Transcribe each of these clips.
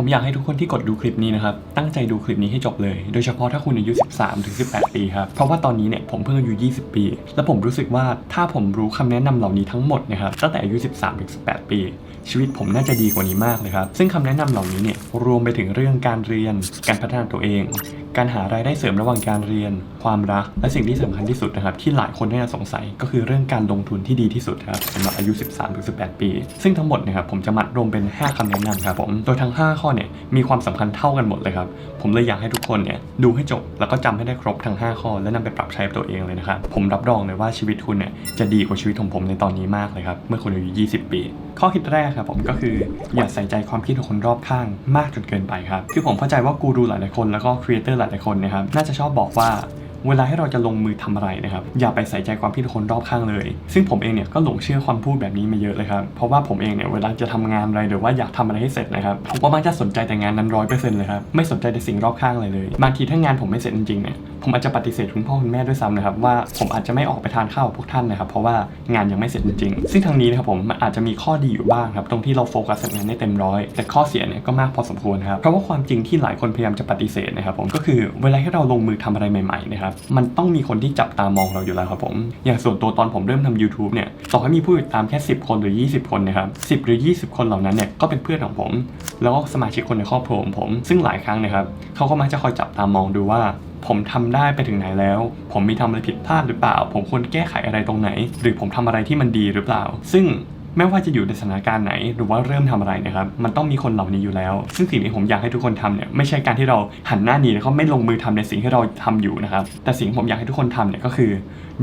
ผมอยากให้ทุกคนที่กดดูคลิปนี้นะครับ ตั้งใจดูคลิปนี้ให้จบเลย โดยเฉพาะถ้าคุณอายุ 13ถึง18 ปีครับ เพราะว่าตอนนี้เนี่ยผมเพิ่งอายุ 20 ปี และผมรู้สึกว่าถ้าผมรู้คำแนะนำเหล่านี้ทั้งหมดนะครับตั้งแต่อายุ 13ถึง18 ปี ชีวิตผมน่าจะดีกว่านี้มากเลยครับ ซึ่งคำแนะนำเหล่านี้เนี่ยรวมไปถึงเรื่องการเรียน การพัฒนาตัวเองการหารายได้เสริมระหว่างการเรียน ความรัก และสิ่งที่สำคัญที่สุดนะครับ ที่หลายคนน่าสงสัยก็คือเรื่องการลงทุนที่ดีที่สุดครับสำหรับอายุ 13-18 ปี ซึ่งทั้งหมดนะครับผมจะมัดรวมเป็น 5คำแนะนำครับผม โดยทั้ง 5 ข้อเนี่ยมีความสำคัญเท่ากันหมดเลยครับ ผมเลยอยากให้ทุกคนเนี่ยดูให้จบ แล้วก็จำให้ได้ครบทั้ง 5 ข้อ และนำไปปรับใช้ตัวเองเลยนะครับผมรับรองเลยว่าชีวิตคุณเนี่ยจะดีกว่าชีวิตของผมในตอนนี้มากเลยครับเมื่อคุณอายุ 20 ปี ข้อคิดแรกครับผมก็คืออย่าใส่ใจความคิดของคนรอบข้างมากจนเกินไปครับคือผมเข้าใจว่ากูรูหลายๆคนแล้วก็ครีเอเตอร์หลายๆคนนะครับน่าจะชอบบอกว่าเวลาให้เราจะลงมือทำอะไรนะครับอย่าไปใส่ใจความคิดคนรอบข้างเลย ซึ่งผมเองเนี่ยก็หลงเชื่อความพูดแบบนี้มาเยอะเลยครับเพราะว่าผมเองเนี่ยเวลาจะทำงานอะไรหรือว่าอยากทำอะไรให้เสร็จนะครับผมก็มักจะสนใจแต่งานนั้นร้อยเปอร์เซ็นต์เลยครับไม่สนใจแต่สิ่งรอบข้างเลยเลยบางทีถ้างานผมไม่เสร็จจริงๆเนี่ยผมอาจจะปฏิเสธคุณพ่อคุณแม่ด้วยซ้ำนะครับว่าผมอาจจะไม่ออกไปทานข้าวกับพวกท่านนะครับ เพราะว่างานยังไม่เสร็จจริงๆซึ่งทางนี้นะครับผมมันอาจจะมีข้อดีอยู่บ้างครับตรงที่เราโฟกัสงานได้เต็มร้อยแต่ข้อเสียเนี่ยก็มากพอสมควรครับเพราะว่าความจริงที่หลายคนพยายามจะปฏิเสธนะครับผมก็คือเวลาที่เราลงมือทำอะไรใหม่ๆนะครับมันต้องมีคนที่จับตามองเราอยู่แล้วครับผมอย่างส่วนตัวตอนผมเริ่มทำ YouTube เนี่ยต่อให้มีผู้ติดตามแค่ 10 คนหรือ 20 คนนะครับ10 หรือ 20 คนเหล่านั้นเนี่ยก็เป็นเพื่อนของผม แล้วก็สมาชิกคนในครอบครัวของผม ซึ่งหลายครั้งนะครับเขาก็มักจะคอยจับตามองดูว่าผมทำได้ไปถึงไหนแล้ว ผมมีทำอะไรผิดพลาดหรือเปล่า ผมควรแก้ไขอะไรตรงไหน หรือผมทำอะไรที่มันดีหรือเปล่า ซึ่งไม่ว่าจะอยู่ในสถานการณ์ไหน หรือว่าเริ่มทำอะไรนะครับ มันต้องมีคนเหล่านี้อยู่แล้ว ซึ่งสิ่งที่ผมอยากให้ทุกคนทำเนี่ยไม่ใช่การที่เราหันหน้าหนีแล้วก็ไม่ลงมือทำในสิ่งที่เราทำอยู่นะครับ แต่สิ่งที่ผมอยากให้ทุกคนทำเนี่ยก็คือ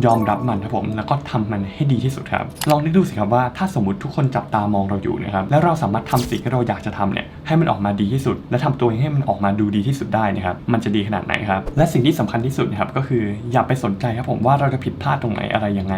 ยอมรับมันครับผมแล้วก็ทำมันให้ดีที่สุดครับ ลองนึกดูสิครับว่าถ้าสมมติทุกคนจับตามองเราอยู่นะครับแล้วเราสามารถทำสิ่งที่เราอยากจะทำเนี่ย ให้มันออกมาดีที่สุด และทำตัวเองให้มันออกมาดูดีที่สุดได้นะครับมันจะดีขนาดไหนครับและสิ่งที่สำคัญที่สุดนะครับก็คืออย่าไปสนใจครับผมว่าเราจะผิดพลาดตรงไหนอะไรยังไง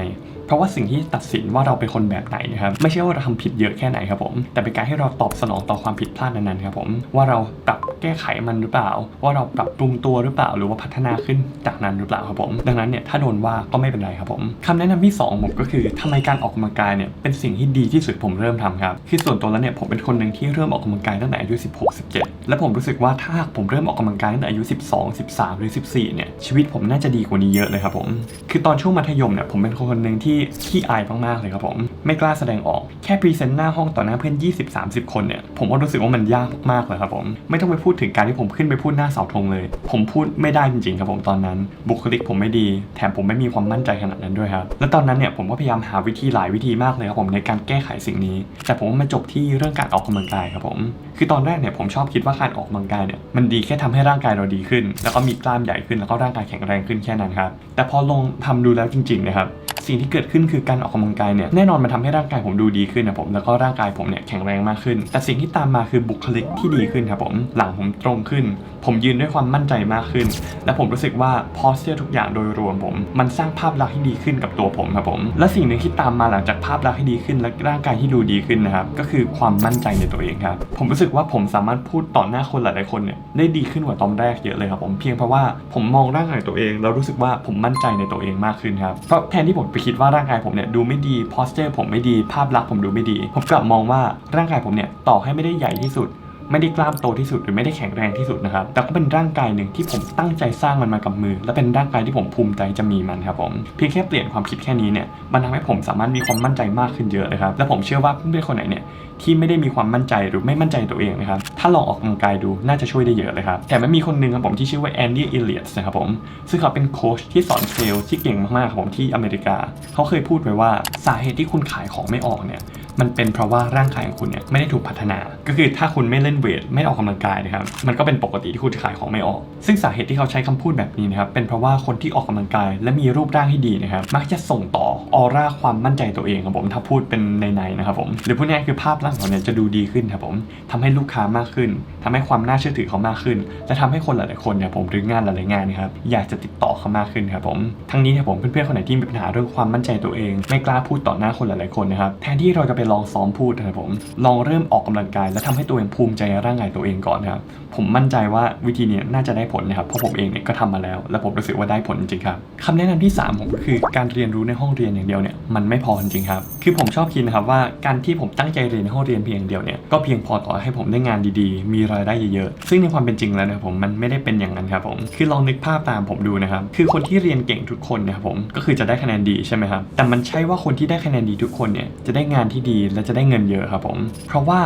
เพราะว่าสิ่งที่ตัดสินว่าเราเป็นคนแบบไหนนะครับไม่ใช่ว่าเราทำผิดเยอะแค่ไหนครับผม แต่เป็นการให้เราตอบสนองต่อความผิดพลาดนั้นๆครับผมว่าเราปรับแก้ไขมันหรือเปล่า ว่าเราปรับปรุงตัวหรือเปล่า หรือว่าพัฒนาขึ้นจากนั้นหรือเปล่าครับผม ดังนั้นเนี่ยถ้าโดนว่าก็ไม่เป็นไรครับผมคำแนะนำที่สองของผมก็คือทำไมการออกกำลังกายเนี่ยเป็นสิ่งที่ดีที่สุดผมเริ่มทำครับคือส่วนตัวแล้วเนี่ยผมเป็นคนหนึ่งที่เริ่มออกกำลังกายตั้งแต่อายุ 16 17 และผมรู้สึกว่าถ้าหากผมเริ่มออกกำลังกายตั้งแต่อายุ 12 13 หรือ 14 เนี่ยชีวิตผมน่าจะดีกว่านี้เยอะเลยครับผมคือตอนช่วงมัธยมเนี่ยผมเป็นคนหนึ่งที่ขี้อายมากๆเลยครับผม ไม่กล้าแสดงออกแค่พรีเซนต์หน้าห้องต่อหน้าเพื่อน 20-30 คนเนี่ยผมก็รู้สึกว่ามันยากมากเลยครับผม ไม่ต้องไปพูดถึงการที่ผมขึ้นไปพูดหน้าเสาธงเลย ผมพูดไม่ได้จริงๆครับผมตอนนั้น บุคลิกผมไม่ดี แถมผมไม่มีความมั่นใจขนาดนั้นด้วยครับและตอนนั้นเนี่ยผมก็พยายามหาวิธีหลายวิธีมากเลยครับผมในการแก้ไขสิ่งนี้ แต่ผมมาจบที่เรื่องการออกกำลังกายครับผม คือตอนแรกเนี่ยผมชอบคิดว่าการออกกำลังกายเนี่ยมันดีแค่ทำให้ร่างกายเราดีขึ้น แล้วก็มีกล้ามใหญ่ขึ้นแล้วก็ร่างกายแข็งแรงขึ้นแค่นั้นครับแต่พอลงทำดูแล้วจริงๆนะครับสิ่งที่เกิดขึ้นคือการออกกำลังกายเนี่ยแน่นอนมันทำให้ร่างกายผมดูดีขึ้นนะผมแล้วก็ร่างกายผมเนี่ยแข็งแรงมากขึ้น แต่สิ่งที่ตามมาคือบุคลิกที่ดีขึ้นครับผมหลังผมตรงขึ้น ผมยืนด้วยความมั่นใจมากขึ้น และผมรู้สึกว่าพอสเ r อร์ทุกอย่างโดยรวมผม มันสร้างภาพลักษณ์ที่ดีขึ้นกับตัวผมครับผมและสิ่งหนึ่งที่ตามมาหลังจากภาพลักษณ์ที่ดีขึ้นและร่างกายที่ดูดีขึ้นนะครับก็คือความมั่นใจในตัวเองครับผมรู้สึกว่าผมสามารถพูดต่อหน้าคนหลายๆคนเนี่ยได้ดีขึ้นกว่าตอนแรกเยอะเลยครับผมเพียงเพราะว่าผมมองร่างกายตัวเอง แล้วรู้สึกว่าผมมั่นใจในตัวเองมากขึ้นครับเพราะแทนที่ผมไปคิดว่าร่างกายผมเนี่ยดูไม่ดี p o s t u r e ผมไม่ดี ภาพลักษณ์ผมดูไม่ดี ผมกลับมองว่าร่างกายผมเนี่ยต่อให้ไม่ได้ใหญ่ที่สุด ไม่ได้กล้ามโตที่สุดหรือไม่ได้แข็งแรงที่สุดนะครับ แต่ก็เป็นร่างกายหนึ่งที่ผมตั้งใจสร้างมันมากับมือ และเป็นร่างกายที่ผมภูมิใจจะมีมันครับผมเพียงแค่เปลี่ยนความคิดแค่นี้เนี่ยมันทำให้ผมสามารถมีความมั่นใจมากขึ้นเยอะเลยครับและผมเชื่อว่าเพื่อนๆคนไหนเนี่ยที่ไม่ได้มีความมั่นใจหรือไม่มั่นใจตัวเองนะครับ ถ้าลองออกกำลังกายดูน่าจะช่วยได้เยอะเลยครับ แต่ไม่มีคนหนึ่งครับผมที่ชื่อว่าแอนดี้อิเลียสนะครับผม ซึ่งเขาเป็นโค้ชที่สอนเซลล์ที่เก่งมากๆครับผมที่อเมริกา เขาเคยพูดไว้ว่าสาเหตุที่คุณขายของไม่ออกเนี่ย มันเป็นเพราะว่าร่างกายของคุณเนี่ยไม่ได้ถูกพัฒนา ก็คือถ้าคุณไม่เล่นเวทไม่ออกกำลังกายนะครับมันก็เป็นปกติที่คุณจะขายของไม่ออก ซึ่งสาเหตุที่เขาใช้คำพูดแบบนี้นะครับเป็นเพราะว่าคนที่ออกกำลังกาย และมีรูปร่างที่ดีนะครับมักจะส่งต่อออร่าความมั่นใจตัวเองครับผมถ้าพูดเป็นในๆนะครับผมหรือพูดง่ายคือภาพลักษณ์ของเขาเนี่ยจะดูดีขึ้นครับผมทำให้ลูกค้ามากขึ้นทำให้ความน่าเชื่อถือเขามากขึ้น และทำให้คนหลายๆคนเนี่ยผมหรืองานหลายๆงานนะครับอยากจะติดต่อเขามากขึ้นครับผมทั้งนี้เนี่ยผมเพื่อนๆคนไหนที่มีปัญหาเรื่องความมั่นใจตัวเอง ไม่กล้าพูดต่อหน้าคนหลายๆคนนะครับแทนที่เราจะไปลองซ้อมพูดนะครับผม ลองเริ่มออกกำลังกาย และทำให้ตัวเองภูมิใจในร่างกายตัวเองก่อนนะครับ ผมมั่นใจว่าวิธีนี้น่าจะได้ผลนะครับ เพราะผมเองเนี่ยก็ทำมาแล้ว และผมรู้สึกว่าได้ผลจริงครับคำแนะนำที่สามผมก็คือการเรียนรู้ในห้องเรียนอย่างเดียวเนี่ยมันไม่พอจริงครับ คือผมชอบคิดนะครับว่าการที่ผมตั้งใจเรียนในห้องเรียนเพียงอย่างเดียวเนี่ยก็เพียงพอต่อให้ผมได้งานดีๆ มีรายได้เยอะๆ ซึ่งในความเป็นจริงแล้วนะครับผมมันไม่ได้เป็นอย่างนั้นครับผม คือลองนึกภาพตามผมดูนะครับ คือคนที่เรียนเก่งทุกคนนะครับผม ก็คือจะได้คะแนนดีใช่ไหมครับ แต่มันใช่ว่าคนที่ได้คะแนนดีทุกคนเนี่ยจะได้งานที่ดีและจะได้เงินเยอะครับผม เพราะว่า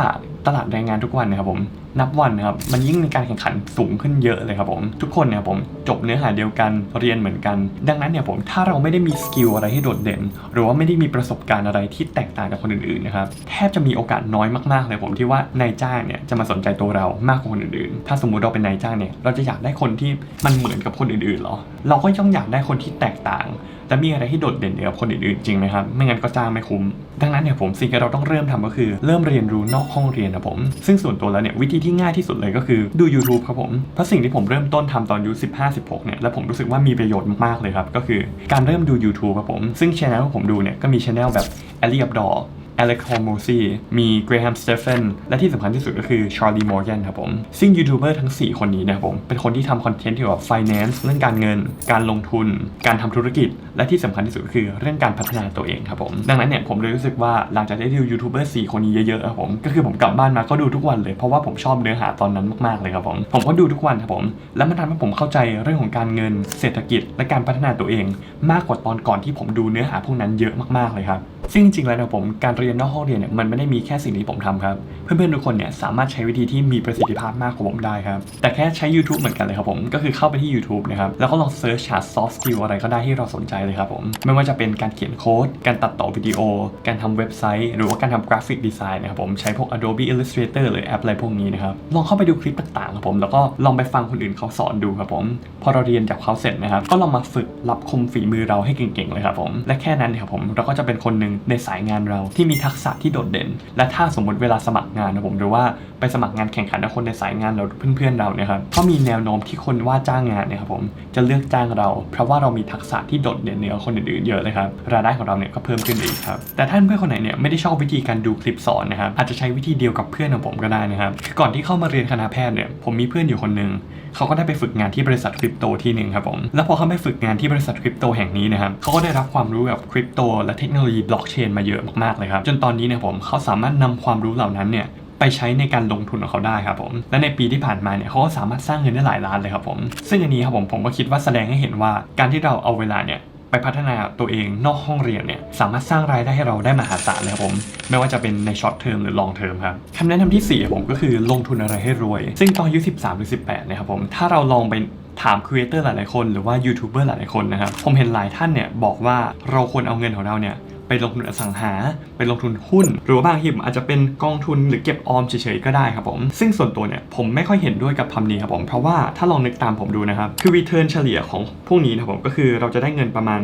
ตลาดแรงงานทุกวันนะครับผม นับวันนะครับมันยิ่งมีการแข่งขันสูงขึ้นเยอะเลยครับผม ทุกคนเนี่ยผมจบเนื้อหาเดียวกันเรียนเหมือนกัน ดังนั้นเนี่ยผมถ้าเราไม่ได้มีสกิลอะไรที่โดดเด่น หรือว่าไม่ได้มีประสบการณ์อะไรที่แตกต่างจากคนอื่นๆนะครับแทบจะมีโอกาสน้อยมากๆเลยผมที่ว่านายจ้างเนี่ยจะมาสนใจตัวเรามากกว่าคนอื่นๆ ถ้าสมมุติเราเป็นนายจ้างเนี่ยเราจะอยากได้คนที่มันเหมือนกับคนอื่นๆหรอ เราก็ย่อมอยากได้คนที่แตกต่างและมีอะไรที่โดดเด่นเหนือคนอื่นๆจริงไหมครับ ไม่งั้นก็จ้างไม่คุ้ม ดังนั้นเนี่ยผมสิ่งที่เราต้องเริ่มทำก็คือเริ่มเรียนรู้นอกห้องเรียนนะผม ซึ่งส่วนตัวแล้วเนี่ยวิธีที่ง่ายที่สุดเลยก็คือดู YouTube ครับผม เพราะสิ่งที่ผมเริ่มต้นทำตอนอายุ15 16 เนี่ย และผมรู้สึกว่ามีประโยชน์มากๆเลยครับ ก็คือการเริ่มดู YouTube ครับผม ซึ่งช่องที่ผมดูเนี่ยก็มีช่องแบบ a l i a b d o r อเล็กโฮโมซีมีเกรแฮมสเตฟ e นและที่สำคัญที่สุดก็คือชาร์ลีมอร์แกนครับผม ซึ่งยูทูบเบอร์ทั้ง 4 คนนี้นะครับผม เป็นคนที่ทำคอนเทนต์เกี่ยวกับ finance เรื่องการเงิน การลงทุน การทำธุรกิจ และที่สำคัญที่สุดก็คือเรื่องการพัฒนาตัวเองครับผม ดังนั้นเนี่ยผมเลยรู้สึกว่าหลังจากได้ดูยูทูบเบอร์ 4 คนนี้เยอะๆครับผม ก็คือผมกลับบ้านมาก็ดูทุกวันเลยเพราะว่าผมชอบเนื้อหาตอนนั้นมากๆเลยครับผม ผมก็ดูทุกวันครับผม แล้วมันทำให้ผมเข้าใจเรื่องของการเงิน เศรษฐกิจ และการพัฒนาตัวเอง มากกว่าตอนก่อนที่ผมดูเนื้อหาพวกนั้นเยอะมากๆเลยครับซึ่งจริงๆแล้วนะผมการเรียนนอกห้องเรียนเนี่ยมันไม่ได้มีแค่สิ่งที่ผมทำครับ เพื่อนๆทุกคนเนี่ยสามารถใช้วิธีที่มีประสิทธิภาพมากกว่าผมได้ครับ แต่แค่ใช้ YouTube เหมือนกันเลยครับผม ก็คือเข้าไปที่ YouTube นะครับ แล้วก็ลองเซิร์ชหา soft skill อะไรก็ได้ที่เราสนใจเลยครับผม ไม่ว่าจะเป็นการเขียนโค้ด การตัดต่อวิดีโอ การทำเว็บไซต์ หรือว่าการทำกราฟิกดีไซน์นะครับผม ใช้พวก Adobe Illustrator หรือแอปอะไรพวกนี้นะครับ ลองเข้าไปดูคลิปต่างๆครับผม แล้วก็ลองไปฟังคนอื่นเขาสอนดูครับผม พอเราเรียนจากเขาเสร็จนะครับ ก็ลองมาฝึกรับคมฝีมือเราให้เก่งๆเลยครับผม และแค่นั้นนยครับผม เราก็จะเป็นคนหนึ่งในสายงานเราที่มีทักษะที่โดดเด่น และถ้าสมมติเวลาสมัครงานนะผมหรือว่าไปสมัครงานแข่งขันกับคนในสายงานเราเพื่อนๆเราเนี่ยครับก็มีแนวโน้มที่คนว่าจ้างงานเนี่ยครับผมจะเลือกจ้างเรา เพราะว่าเรามีทักษะที่โดดเด่นเหนือคนอื่นๆเยอะเลยครับรายได้ของเราเนี่ยก็เพิ่มขึ้นอีกครับแต่ท่านเพื่อนคนไหนเนี่ยไม่ได้ชอบวิธีการดูคลิปสอนนะครับอาจจะใช้วิธีเดียวกับเพื่อนของผมก็ได้นะครับคือก่อนที่เข้ามาเรียนคณะแพทย์เนี่ยผมมีเพื่อนอยู่คนหนึ่งเขาก็ได้ไปฝึกงานที่บริษัทคริปโตที่หนึ่งครับผมแล้วพอเขาไปฝึกงานที่บริษัทคริปโตแห่งนี้นะครับเขาก็ได้รับความรู้กับคริปโตและเทคโนโลยีบล็อกเชนมาเยอะมากๆเลยครับจนตอนนี้เนี่ยผมเขาสามารถนำความรู้เหล่านั้นเนี่ยไปใช้ในการลงทุนของเขาได้ครับผม และในปีที่ผ่านมาเนี่ยเขาก็สามารถสร้างเงินได้หลายล้านเลยครับผม ซึ่งอันนี้ครับผมผมก็คิดว่าแสดงให้เห็นว่าการที่เราเอาเวลาเนี่ยไปพัฒนาตัวเองนอกห้องเรียนเนี่ยสามารถสร้างรายได้ให้เราได้มหาศาลเลยครับผม ไม่ว่าจะเป็นในช็อตเทอมหรือลองเทอมครับคำแนะนำที่4ผมก็คือลงทุนอะไรให้รวย ซึ่งตอนอายุ13หรือ18เนี่ยครับผมถ้าเราลองไปถามครีเอเตอร์หลายๆคนหรือว่ายูทูบเบอร์หลายๆคนนะครับผมเห็นหลายท่านเนี่ยบอกว่าเราควรเอาเงินของเราเนี่ย ไปลงทุนอสังหา ไปลงทุนหุ้น หรือว่าบางทีผมอาจจะเป็นกองทุนหรือเก็บออมเฉยๆก็ได้ครับผมซึ่งส่วนตัวเนี่ยผมไม่ค่อยเห็นด้วยกับคำนี้ครับผมเพราะว่าถ้าลองนึกตามผมดูนะครับคือรีเทิร์นเฉลี่ยของพวกนี้นะครับผมก็คือเราจะได้เงินประมาณ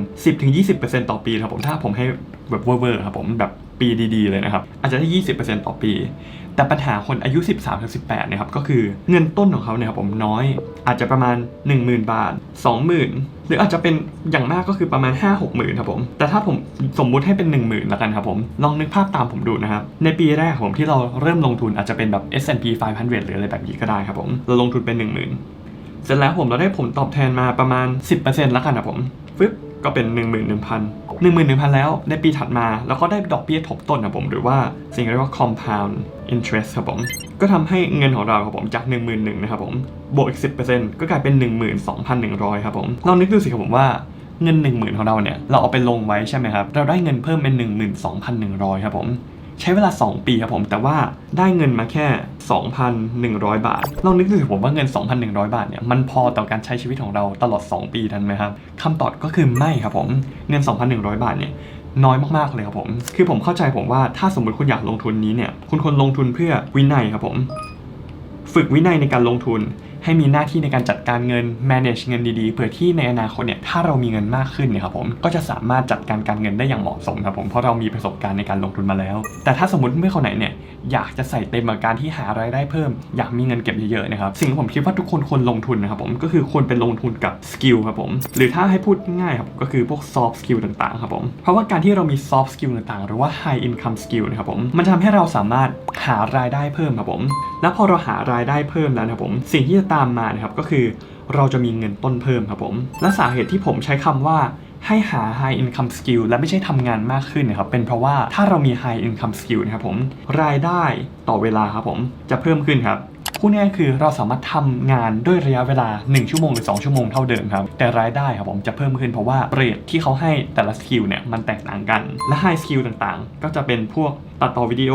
10-20%ต่อปีครับผมถ้าผมให้แบบเวอร์ๆครับผมแบบปีดีๆเลยนะครับอาจจะได้ 20%ต่อปี แต่ปัญหาคนอายุ 13ถึง18เนี่ยครับก็คือเงินต้นของเขาเนี่ยครับผมน้อย อาจจะประมาณ 10,000 บาท 20,000 หรืออาจจะเป็นอย่างมากก็คือประมาณ 5 6หมื่นครับผม แต่ถ้าผมสมมุติให้เป็น 10,000ละกันครับผม ลองนึกภาพตามผมดูนะครับ ในปีแรกผมที่เราเริ่มลงทุนอาจจะเป็นแบบ S&P 500 หรืออะไรแบบนี้ก็ได้ครับผม เราลงทุนเป็น 10,000 เสร็จแล้วผมเราได้ผลตอบแทนมาประมาณ 10%ละกันครับผมฟึบ ก็เป็น 1 1 0 0 0 1 1 0 0 0 แล้วในปีถัดมา แล้วก็ได้ดอกเบี้ยทบต้นครับผม หรือว่าสิ่งที่เรียกว่า compound interest ครับผม ก็ทำให้เงินของเราครับผมจาก 1 1 0 0 0นะครับผมบวกอีก 10%ก็กลายเป็น 12,100 ครับผมลองนึกดูสิครับผมว่าเงิน 10,000 ของเราเนี่ย เราเอาไปลงไว้ใช่ไหมครับ เราได้เงินเพิ่มเป็น 12,100 ครับผม ใช้เวลา 2 ปีครับผม แต่ว่าได้เงินมาแค่ 2,100 บาทลองนึกดูสิผมว่าเงิน 2,100 บาทเนี่ยมันพอต่อการใช้ชีวิตของเราตลอด 2 ปีทันไหมครับคำตอบก็คือไม่ครับผมเงิน 2,100 บาทเนี่ยน้อยมากๆเลยครับผม คือผมเข้าใจผมว่าถ้าสมมติคุณอยากลงทุนนี้เนี่ย คุณควรลงทุนเพื่อวินัยครับผม ฝึกวินัยในการลงทุนให้มีหน้าที่ในการจัดการเงิน manage เงินดีๆ เพื่อที่ในอนาคตเนี่ยถ้าเรามีเงินมากขึ้นเนี่ยครับผมก็จะสามารถจัดการการเงินได้อย่างเหมาะสมครับผมเพราะเรามีประสบการณ์ในการลงทุนมาแล้ว แต่ถ้าสมมติเมื่อคนไหนเนี่ยอยากจะใส่เต็มกับการที่หารายได้เพิ่ม อยากมีเงินเก็บเยอะๆนะครับสิ่งที่ผมคิดว่าทุกคนควรลงทุนนะครับผมก็คือควรเป็นลงทุนกับสกิลครับผมหรือถ้าให้พูดง่ายครับก็คือพวก soft skill ต่างๆครับผมเพราะว่าการที่เรามี soft skill ต่างๆ หรือว่า high income skill นะครับผมมันทำให้เราสามารถหารายได้เพิ่มครับผมและพอเราหารายได้เพิ่มแล้วนะครับผมสิ่งที่จะตามมานะครับก็คือเราจะมีเงินต้นเพิ่มครับผม และสาเหตุที่ผมใช้คำว่าให้หา high income skill และไม่ใช่ทำงานมากขึ้นนะครับ เป็นเพราะว่าถ้าเรามี high income skill นะครับผม รายได้ต่อเวลาครับผมจะเพิ่มขึ้นครับพูดง่ายๆคือเราสามารถทำงานด้วยระยะเวลา 1 ชั่วโมงหรือ 2 ชั่วโมงเท่าเดิมครับ แต่รายได้ครับผมจะเพิ่มขึ้นเพราะว่าเรทที่เขาให้แต่ละสกิลเนี่ยมันแตกต่างกัน และ high skill ต่างๆ ก็จะเป็นพวกตัดต่อวิดีโอ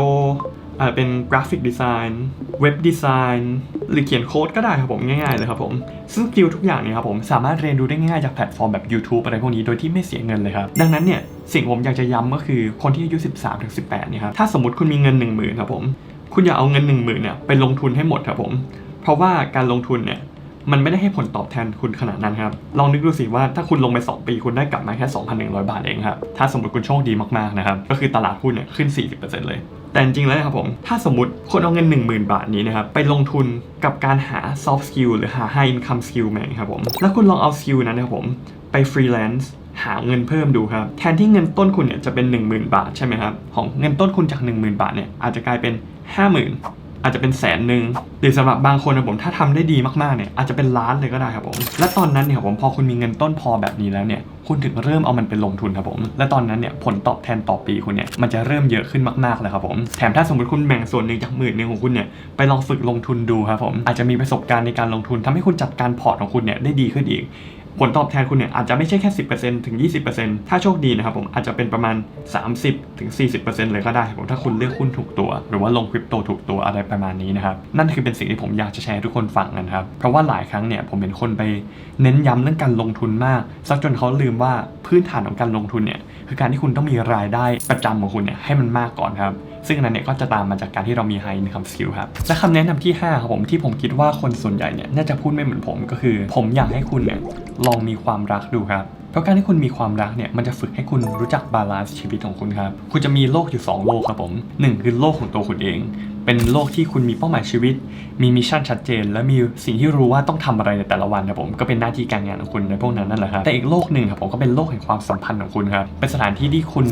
อ่อเป็นกราฟิกดีไซน์เว็บดีไซน์หรือเขียนโค้ดก็ได้ครับผมง่ายๆเลยครับผมซึ่งสกิลทุกอย่างเนี่ยครับผมสามารถเรียนรู้ได้ง่ายจากแพลตฟอร์มแบบ YouTube อะไรพวกนี้โดยที่ไม่เสียเงินเลยครับ ดังนั้นเนี่ยสิ่งผมอยากจะย้ำก็คือคนที่อายุ 13-18เนี่ยครับถ้าสมมติคุณมีเงิน 1 0,000ครับผมคุณอย่าเอาเงิน 1 0,000เนี่ยไปลงทุนให้หมดครับผม เพราะว่าการลงทุนเนี่ย มันไม่ได้ให้ผลตอบแทนคุณขนาดนั้นครับ ลองนึกดูสิว่าถ้าคุณลงไป 2 ปีคุณได้กลับมาแค่ 2,100 บาทเองครับ ถ้าสมมติคุณโชคดีมากๆนะครับ ก็คือตลาดหุ้นเนี่ยขึ้น 40%เลย แต่จริงๆแล้วนะครับผม ถ้าสมมติคนเอาเงิน 10,000 บาทนี้นะครับ ไปลงทุนกับการหา soft skill หรือหา high income skill มาครับผม แล้วคุณลองเอา skill นั้นนะครับผมไป freelance หาเงินเพิ่มดูครับ แทนที่เงินต้นคุณเนี่ยจะเป็น 10,000 บาทใช่ไหมครับ ของเงินต้นคุณจาก 10,000 บาทเนี่ยอาจจะกลายเป็น 50,000 อาจจะเป็นแสนหนึ่งหรือสำหรับบางคนนะผมถ้าทำได้ดีมากๆเนี่ยอาจจะเป็นล้านเลยก็ได้ครับผมและตอนนั้นเนี่ยครับผมพอคุณมีเงินต้นพอแบบนี้แล้วเนี่ยคุณถึงเริ่มเอามันเป็นลงทุนครับผม และตอนนั้นเนี่ยผลตอบแทนต่อปีคุณเนี่ยมันจะเริ่มเยอะขึ้นมากๆเลยครับผม แถมถ้าสมมติคุณแบ่งส่วนหนึ่งจากหมื่นหนึ่งของคุณเนี่ยไปลองฝึกลงทุนดูครับผม อาจจะมีประสบการณ์ในการลงทุนทำให้คุณจัดการพอร์ตของคุณเนี่ยได้ดีขึ้นอีก ผลตอบแทนคุณเนี่ยอาจจะไม่ใช่แค่ 10%ถึง 20%ถ้าโชคดีนะครับผมอาจจะเป็นประมาณ 30ถึง40%เลยก็ได้ครับผมถ้าคุณเลือกหุ้นถูกตัว หรือว่าลงคริปโตถูกตัวอะไรประมาณนี้นะครับนั่นคือเป็นสิ่งที่ผมอยากจะแชร์ทุกคนฟังกันครับเพราะว่าหลายครั้งเนี่ยผมเห็นคนไปเน้นย้ำเรื่องการลงทุนมากซักจนเขาลืมว่าพื้นฐานของการลงทุนเนี่ยคือการที่คุณต้องมีรายได้ประจำของคุณเนี่ยให้มันมากก่อนครับ ซึ่งนั้นเนี่ยก็จะตามมาจากการที่เรามี high income skill ครับและคำแนะนำที่5ครับผมที่ผมคิดว่าคนส่วนใหญ่เนี่ยน่าจะพูดไม่เหมือนผมก็คือ ผมอยากให้คุณเนี่ยลองมีความรักดูครับเพราะการที่คุณมีความรักเนี่ยมันจะฝึกให้คุณรู้จักบาลานซ์ชีวิตของคุณครับ คุณจะมีโลกอยู่ 2 โลกครับผมหนึ่งคือโลกของตัวคุณเอง เป็นโลกที่คุณมีเป้าหมายชีวิต มีมิชชั่นชัดเจน และมีสิ่งที่รู้ว่าต้องทำอะไรในแต่ละวันครับผม ก็เป็นหน้าที่การงานของคุณในพวกนั้นนั่นแหละครับ แต่อีกโลกหนึ่งครับผมก็เป็นโลกแห่งความสัมพันธ์ของคุณครับ เป็นสถานที่ที่คุณ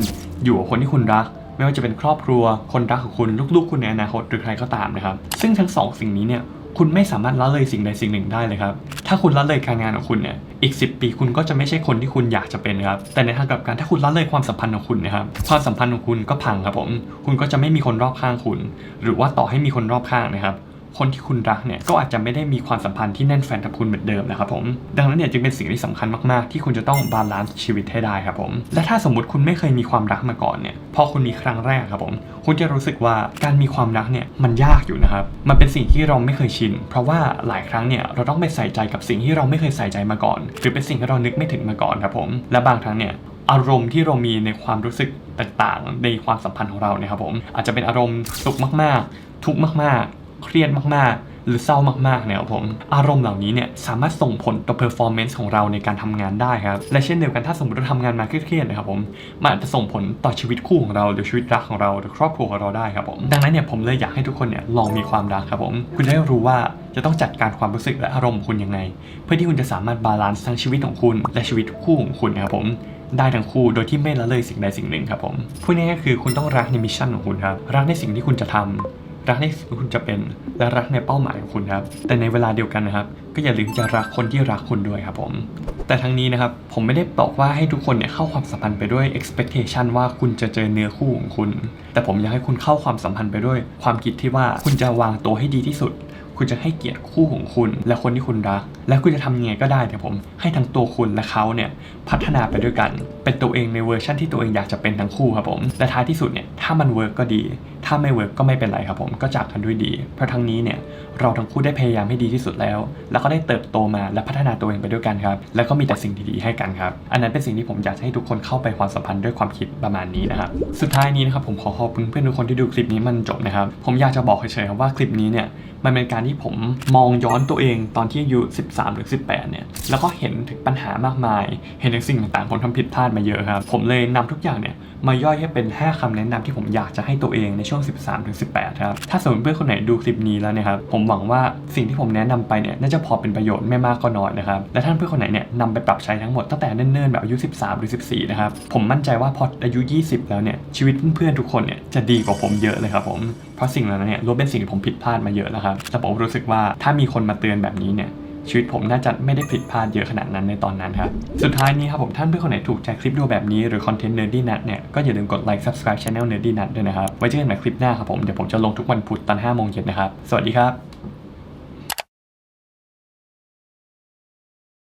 อยู่กับคนที่คุณรัก ไม่ว่าจะเป็นครอบครัว คนรักของคุณลูกๆ คุณในอนาคตหรือใครก็ตามนะครับ ซึ่งทั้งสองสิ่งนี้เนี่ยคุณไม่สามารถละเลยสิ่งใดสิ่งหนึ่งได้เลยครับ ถ้าคุณละเลยการงานของคุณเนี่ย อีก 10 ปีคุณก็จะไม่ใช่คนที่คุณอยากจะเป็นครับ แต่ในทางกลับกันถ้าคุณละเลยความสัมพันธ์ของคุณนะครับ ความสัมพันธ์ของคุณก็พังครับผม คุณก็จะไม่มีคนรอบข้างคุณ หรือว่าต่อให้มีคนรอบข้างนะครับ คนที่คุณรักเนี่ยก็อาจจะไม่ได้มีความสัมพันธ์ที่แน่นแฟนกับคุณเหมือนเดิมนะครับผม ดังนั้นเนี่ยจึงเป็นสิ่งที่สำคัญมากๆ ที่คุณจะต้องบาลานซ์ชีวิตให้ได้ครับผม และถ้าสมมติคุณไม่เคยมีความรักมาก่อนเนี่ย พอคุณมีครั้งแรกครับผม คุณจะรู้สึกว่าการมีความรักเนี่ยมันยากอยู่นะครับ มันเป็นสิ่งที่เราไม่เคยชิน เพราะว่าหลายครั้งเนี่ยเราต้องไปใส่ใจกับสิ่งที่เราไม่เคยใส่ใจมาก่อน หรือเป็นสิ่งที่เรานึกไม่ถึงมาก่อนครับผม และบางครั้งเนี่ยอารมณ์ที่เรามีในความรู้สึกต่างๆ ในความสัมพันธ์ของเราเนี่ยครับผมอาจจะเป็นอารมณ์สุขมากๆ ทุกข์มากๆ เครียดมากๆ หรือเศร้ามากๆเนี่ยครับผม อารมณ์เหล่านี้เนี่ยสามารถส่งผลต่อ performance ของเราในการทำงานได้ครับ และเช่นเดียวกันถ้าสมมติเราทำงานมาเครียดๆนะครับผมมันอาจจะส่งผลต่อชีวิตคู่ของเราหรือชีวิตรักของเราหรือครอบครัวของเราได้ครับผมดังนั้นเนี่ยผมเลยอยากให้ทุกคนเนี่ยลองมีความรักครับผมคุณได้รู้ว่าจะต้องจัดการความรู้สึกและอารมณ์ของคุณยังไง เพื่อที่คุณจะสามารถบาลานซ์ทั้งชีวิตของคุณและชีวิตคู่ของคุณนะครับผมได้ทั้งคู่โดยที่ไม่ละเลยสิ่งใดสิ่งหนึ่งครับผมพูดง่ายๆคือคุณต้องรักในมิชชั่นของคุณครับ รักในสิ่งที่คุณจะทำ รักในสิ่งที่คุณจะเป็น และรักในเป้าหมายของคุณครับ แต่ในเวลาเดียวกันนะครับ ก็อย่าลืมจะรักคนที่รักคุณด้วยครับผม แต่ทั้งนี้นะครับ ผมไม่ได้บอกว่าให้ทุกคนเนี่ยเข้าความสัมพันธ์ไปด้วย expectation ว่าคุณจะเจอเนื้อคู่ของคุณ แต่ผมอยากให้คุณเข้าความสัมพันธ์ไปด้วย ความคิดที่ว่าคุณจะวางตัวให้ดีที่สุด คุณจะให้เกียรติคู่ของคุณ และคนที่คุณรัก และคุณจะทำยังไงก็ได้แต่ผม ให้ทั้งตัวคุณและเขาเนี่ยพัฒนาไปด้วยกัน เป็นตัวเองในเวอร์ชันที่ตัวเองอยากจะเป็นทั้งคู่ครับผมและท้ายที่สุดเนี่ยถ้ามันเวิร์กก็ดี ถ้าไม่เวิร์กก็ไม่เป็นไรครับผมก็จากกันด้วยดี เพราะทั้งนี้เนี่ยเราทั้งคู่ได้พยายามให้ดีที่สุดแล้ว แล้วก็ได้เติบโตมาและพัฒนาตัวเองไปด้วยกันครับแล้วก็มีแต่สิ่งดีๆให้กันครับอันนั้นเป็นสิ่งที่ผมอยากให้ทุกคนเข้าไปความสัมพันธ์ด้วยความคิดประมาณนี้นะครับสุดท้ายนี้นะครับผมขอขอบคุณเพื่อนทุกคนที่ดูคลิปนี้มันจบนะครับผมอยากจะบอกเฉยๆครับว่าคลิปนี้เนี่ย มันเป็นการที่ผมมองย้อนตัวเองตอนที่อายุ 13 หรือ 18 เนี่ย แล้วก็เห็นถึงปัญหามากมาย เห็นถึงสิ่งต่างๆผมทำผิดพลาดมาเยอะครับ ผมเลยนำทุกอย่างเนี่ยมาย่อยให้เป็น 5คำแนะนำที่ผมอยากจะให้ตัวเองในช่วง 13ถึง18 ครับ ถ้าสมมติเพื่อนคนไหนดูคลิปนี้แล้วเนะครับ ผมหวังว่าสิ่งที่ผมแนะนำไปเนี่ยน่าจะพอเป็นประโยชน์ไม่มากก็น้อยนะครับ และท่านเพื่อนคนไหนเนี่ยนำไปปรับใช้ทั้งหมดตั้งแต่เนิ่นๆแบบอายุ 13 หรือ 14 นะครับ ผมมั่นใจว่าพออายุ 20 แล้วเนี่ยชีวิตเพื่อนๆทุกคนเนี่ยจะดีกว่าผมเยอะเลยครับผม ราะสิ่งเหล่านั้นเนี่ยล้วนเป็นสิ่งที่ผมผิดพลาดมาเยอะแล้วครับแต่ผมรู้สึกว่าถ้ามีคนมาเตือนแบบนี้เนี่ยชีวิตผมน่าจะไม่ได้ผิดพลาดเยอะขนาดนั้นในตอนนั้นครับ สุดท้ายนี้ครับผมท่านเพื่อนคนไหนถูกใจคลิปดูแบบนี้หรือคอนเทนต์เน Nerdy Nut เนี่ย ก็อย่าลืมกดไลค์ subscribe channel Nerdy Nut ด้วยนะครับ ไว้เจอกันใหม่คลิปหน้าครับผม เดี๋ยวผมจะลงทุกวันพุธตอน5โมงเย็นนะครับ สวัสดีครับ